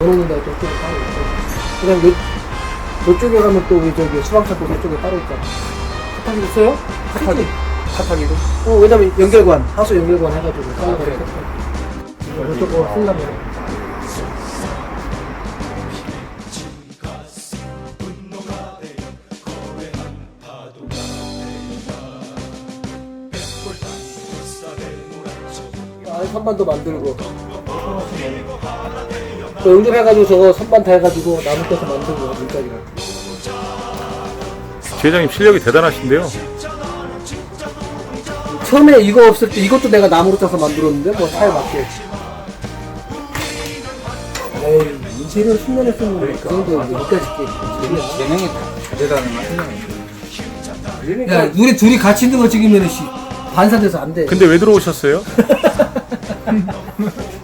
모르는 데가 저쪽에 따로 있고 그다음 요 요쪽에 가면 또 우리 저기 수방차도 저쪽에 따로 있잖아 카타기 있어요? 카타기 카타기도? 어 왜냐면 연결관 하수 연결관 해가지고 따로 그래. 그래. 저쪽 쓰려면 아, 선반도 만들고 또 연결해가지고 저거 선반 다 해가지고 나무 떼서 만들고 물짝이랑 지회장님 실력이 대단하신데요. 처음에 이거 없을 때 이것도 내가 나무로 짜서 만들었는데 뭐 차에 맞게 에이 인체를 10년 했으면 그 정도 이제 못가짓게 재능이 다 대단한 것 같아요. 야 우리 둘이 같이 있는 거 찍으면 씨 반사돼서 안돼 근데 왜 들어오셨어요?